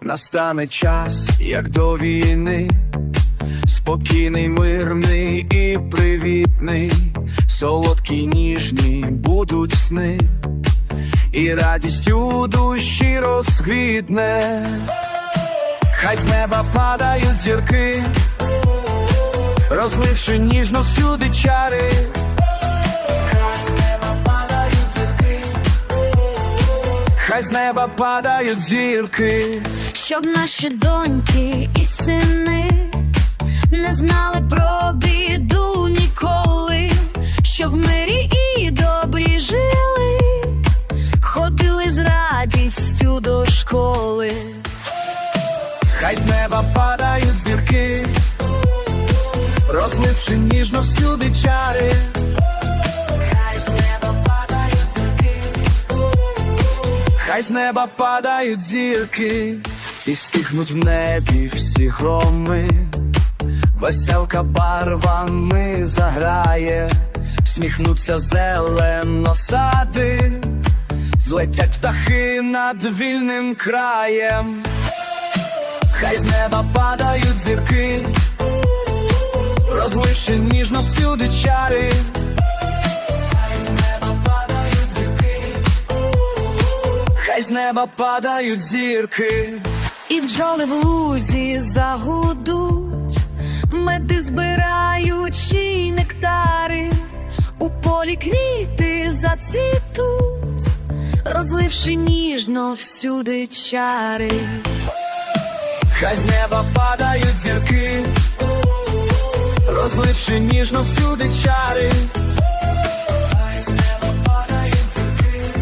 Настане час, як до війни, спокійний, мирний і привітний, солодкі ніжні будуть сни, і радість у душі розквітне, хай з неба падають зірки, розливши ніжно всюди чари. Хай з неба падають зірки, Хай з неба падають зірки. щоб наші доньки і сини не знали про біду ніколи, щоб мирі Хай з неба падають зірки, розливши ніжно всюди чари. Хай з неба падають зірки, хай з неба падають зірки, і стихнуть в небі всі громи, веселка барвами заграє, сміхнуться зелено сади, злетять птахи над вільним краєм. Хай з неба падають зірки, розливши ніжно всюди чари. Хай з неба падають зірки, хай з неба падають зірки. І бджоли в лузі загудуть, меди збираючи нектари, у полі квіти зацвітуть, розливши ніжно всюди чари. Хай з неба падають зірки, розливши ніжно всюди чари. Хай з неба падають зірки,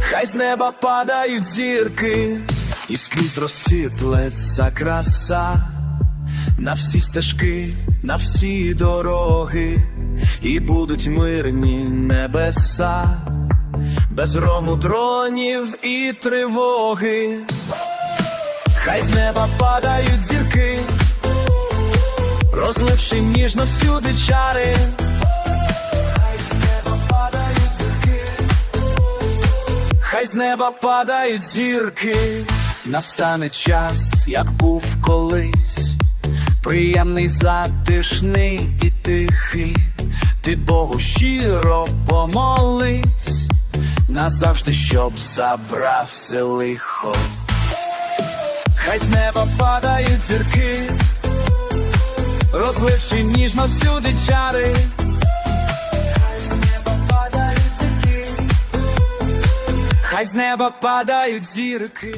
хай з неба падають зірки, і скрізь розсвітлиться краса, на всі стежки, на всі дороги, і будуть мирні небеса, без грому дронів і тривоги. Хай з неба падають зірки, розливши ніжно всюди чари. Хай з неба падають зірки, хай з неба падають зірки, настане час, як був колись, приємний, затишний і тихий. Ти Богу щиро помолись, назавжди, щоб забрав все лихо. Хай з неба падають зірки, розливши ніжно всюди чари. Хай з неба падають зірки, хай з неба падають зірки.